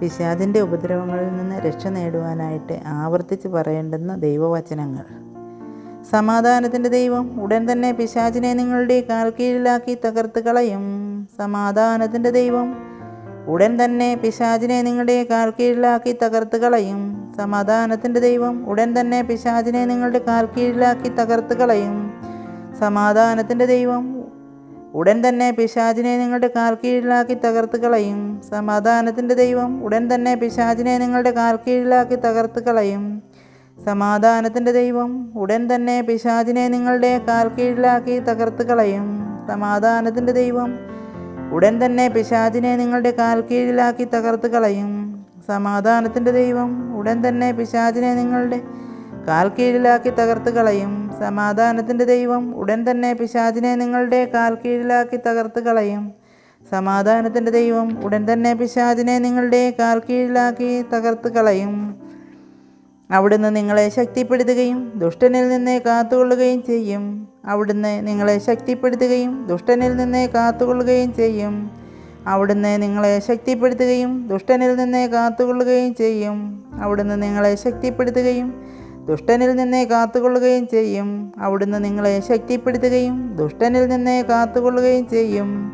പിശാചിന്റെ ഉപദ്രവങ്ങളിൽ നിന്ന് രക്ഷ നേടുവാനായിട്ട് ആവർത്തിച്ച് പറയേണ്ടുന്ന ദൈവവചനങ്ങൾ. സമാധാനത്തിന്റെ ദൈവം ഉടൻ തന്നെ പിശാചിനെ നിങ്ങളുടെ കാൽ കീഴിലാക്കി തകർത്ത് കളയും. സമാധാനത്തിന്റെ ദൈവം ഉടൻ തന്നെ പിശാചിനെ നിങ്ങളുടെ കാൽ കീഴിലാക്കി തകർത്ത് കളയും. സമാധാനത്തിന്റെ ദൈവം ഉടൻ തന്നെ പിശാചിനെ നിങ്ങളുടെ കാൽ കീഴിലാക്കി തകർത്ത് കളയും. സമാധാനത്തിന്റെ ദൈവം ഉടൻ തന്നെ പിശാചിനെ നിങ്ങളുടെ കാൽ കീഴിലാക്കി തകർത്ത് കളയും. സമാധാനത്തിന്റെ ദൈവം ഉടൻ തന്നെ പിശാചിനെ നിങ്ങളുടെ കാൽ കീഴിലാക്കി തകർത്ത് കളയും. സമാധാനത്തിന്റെ ദൈവം ഉടൻ തന്നെ പിശാചിനെ നിങ്ങളുടെ കാൽ കീഴിലാക്കി തകർത്ത് കളയും. സമാധാനത്തിന്റെ ദൈവം ഉടൻ തന്നെ പിശാചിനെ നിങ്ങളുടെ കാൽ കീഴിലാക്കി തകർത്ത് കളയും. സമാധാനത്തിന്റെ ദൈവം ഉടൻ തന്നെ പിശാചിനെ നിങ്ങളുടെ കാൽ കീഴിലാക്കി തകർത്ത് കളയും. സമാധാനത്തിന്റെ ദൈവം ഉടൻ തന്നെ പിശാചിനെ നിങ്ങളുടെ കാൽ കീഴിലാക്കി തകർത്ത് കളയും. സമാധാനത്തിന്റെ ദൈവം ഉടൻ തന്നെ പിശാചിനെ നിങ്ങളുടെ കാൽ കീഴിലാക്കി തകർത്ത് കളയും. അവിടുന്ന് നിങ്ങളെ ശക്തിപ്പെടുത്തുകയും ദുഷ്ടനിൽ നിന്നേ കാത്തുകൊള്ളുകയും ചെയ്യും. അവിടുന്ന് നിങ്ങളെ ശക്തിപ്പെടുത്തുകയും ദുഷ്ടനിൽ നിന്നേ കാത്തുകൊള്ളുകയും ചെയ്യും. അവിടുന്ന് നിങ്ങളെ ശക്തിപ്പെടുത്തുകയും ദുഷ്ടനിൽ നിന്നേ കാത്തുകൊള്ളുകയും ചെയ്യും. അവിടുന്ന് നിങ്ങളെ ശക്തിപ്പെടുത്തുകയും ദുഷ്ടനിൽ നിന്നേ കാത്തുകൊള്ളുകയും ചെയ്യും. അവിടുന്ന് നിങ്ങളെ ശക്തിപ്പെടുത്തുകയും ദുഷ്ടനിൽ നിന്നേ കാത്തുകൊള്ളുകയും ചെയ്യും.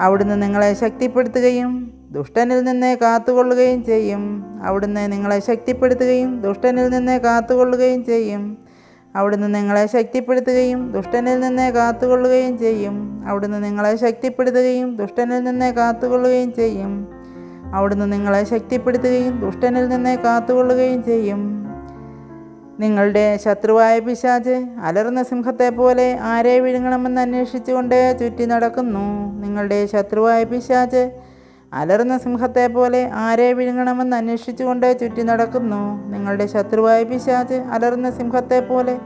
അവിടുന്ന് നിങ്ങളെ ശക്തിപ്പെടുത്തുകയും ദുഷ്ടനിൽ നിന്നേ കാത്തുകൊള്ളുകയും ചെയ്യും. അവിടുന്ന് നിങ്ങളെ ശക്തിപ്പെടുത്തുകയും ദുഷ്ടനിൽ നിന്നേ കാത്തുകൊള്ളുകയും ചെയ്യും. അവിടുന്ന് നിങ്ങളെ ശക്തിപ്പെടുത്തുകയും ദുഷ്ടനിൽ നിന്നേ കാത്തുകൊള്ളുകയും ചെയ്യും. അവിടുന്ന് നിങ്ങളെ ശക്തിപ്പെടുത്തുകയും ദുഷ്ടനിൽ നിന്നേ കാത്തുകൊള്ളുകയും ചെയ്യും. അവിടുന്ന് നിങ്ങളെ ശക്തിപ്പെടുത്തുകയും ദുഷ്ടനിൽ നിന്നേ കാത്തുകൊള്ളുകയും ചെയ്യും. നിങ്ങളുടെ ശത്രുവായ പിശാജ് അലർന്ന സിംഹത്തെ പോലെ ആരെ വിഴുങ്ങണമെന്ന് അന്വേഷിച്ചുകൊണ്ട് ചുറ്റി നടക്കുന്നു. നിങ്ങളുടെ ശത്രുവായ പിശാജ് അലർന്ന സിംഹത്തെ പോലെ ആരെ വിഴുങ്ങണമെന്ന് അന്വേഷിച്ചുകൊണ്ട് ചുറ്റി നടക്കുന്നു. നിങ്ങളുടെ ശത്രുവായ പിശാജ് അലർന്ന സിംഹത്തെ പോലെ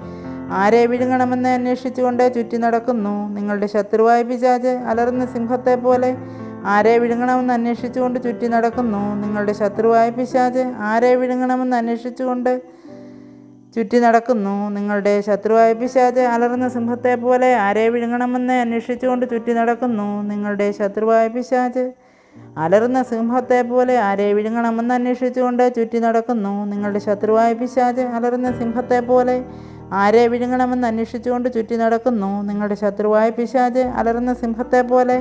ആരെ വിഴുങ്ങണമെന്ന് അന്വേഷിച്ചുകൊണ്ട് ചുറ്റി നടക്കുന്നു. നിങ്ങളുടെ ശത്രുവായ പിശാജ് അലർന്ന സിംഹത്തെ പോലെ ആരെ വിഴുങ്ങണമെന്ന് അന്വേഷിച്ചുകൊണ്ട് ചുറ്റി നടക്കുന്നു. നിങ്ങളുടെ ശത്രുവായ പിശാജ് ആരെ വിഴുങ്ങണമെന്ന് അന്വേഷിച്ചുകൊണ്ട് ചുറ്റി നടക്കുന്നു. നിങ്ങളുടെ ശത്രുവായ പിശാച് അലർന്ന സിംഹത്തെ പോലെ ആരെ വിഴുങ്ങണമെന്ന് അന്വേഷിച്ചുകൊണ്ട് ചുറ്റി നടക്കുന്നു. നിങ്ങളുടെ ശത്രുവായ പിശാച് അലർന്ന സിംഹത്തെ പോലെ ആരെ വിഴുങ്ങണമെന്ന് അന്വേഷിച്ചുകൊണ്ട് ചുറ്റി നടക്കുന്നു. നിങ്ങളുടെ ശത്രുവായ പിശാച് അലർന്ന സിംഹത്തെ പോലെ ആരെ വിഴുങ്ങണമെന്ന് അന്വേഷിച്ചുകൊണ്ട് ചുറ്റി നടക്കുന്നു. നിങ്ങളുടെ ശത്രുവായ പിശാച് അലർന്ന സിംഹത്തെ പോലെ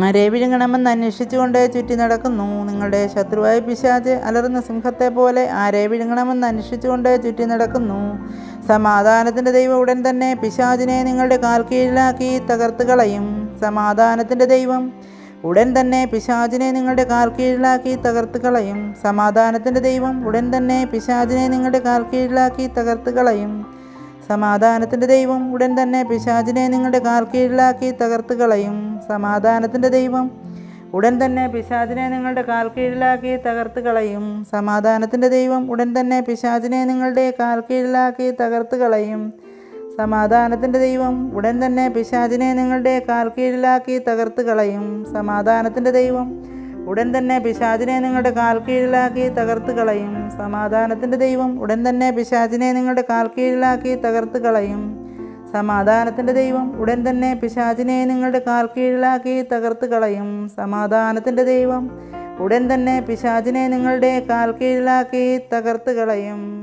ആരെ വിഴുങ്ങണമെന്ന് അന്വേഷിച്ചുകൊണ്ട് ചുറ്റി നടക്കുന്നു. നിങ്ങളുടെ ശത്രുവായ പിശാജ് അലർന്ന സിംഹത്തെ പോലെ ആരെ വിഴുങ്ങണമെന്ന് അന്വേഷിച്ചുകൊണ്ട് ചുറ്റി നടക്കുന്നു. സമാധാനത്തിന്റെ ദൈവം ഉടൻ തന്നെ പിശാജിനെ നിങ്ങളുടെ കാൽ കീഴിലാക്കി തകർത്ത് കളയും. സമാധാനത്തിന്റെ ദൈവം ഉടൻ തന്നെ പിശാജിനെ നിങ്ങളുടെ കാൽ കീഴിലാക്കി തകർത്ത് കളയും. സമാധാനത്തിന്റെ ദൈവം ഉടൻ തന്നെ പിശാജിനെ നിങ്ങളുടെ കാൽ കീഴിലാക്കി തകർത്ത് കളയും. സമാധാനത്തിന്റെ ദൈവം ഉടൻ തന്നെ പിശാചിനെ നിങ്ങളുടെ കാൽ കീഴിലാക്കി തകർത്ത് കളയും. സമാധാനത്തിന്റെ ദൈവം ഉടൻ തന്നെ പിശാചിനെ നിങ്ങളുടെ കാൽ കീഴിലാക്കി തകർത്ത് കളയും. സമാധാനത്തിന്റെ ദൈവം ഉടൻ തന്നെ പിശാചിനെ നിങ്ങളുടെ കാൽ കീഴിലാക്കി തകർത്ത് കളയും. സമാധാനത്തിന്റെ ദൈവം ഉടൻ തന്നെ പിശാചിനെ നിങ്ങളുടെ കാൽ കീഴിലാക്കി തകർത്ത് കളയും. സമാധാനത്തിന്റെ ദൈവം ഉടൻ തന്നെ പിശാചിനെ നിങ്ങളുടെ കാൽ കീഴിലാക്കി തകർത്ത് കളയും. സമാധാനത്തിന്റെ ദൈവം ഉടൻ തന്നെ പിശാചിനെ നിങ്ങളുടെ കാൽ കീഴിലാക്കി തകർത്ത് കളയും. സമാധാനത്തിന്റെ ദൈവം ഉടൻ തന്നെ പിശാചിനെ നിങ്ങളുടെ കാൽ കീഴിലാക്കി തകർത്ത് കളയും. സമാധാനത്തിന്റെ ദൈവം ഉടൻ തന്നെ പിശാചിനെ നിങ്ങളുടെ കാൽ കീഴിലാക്കി തകർത്ത് കളയും.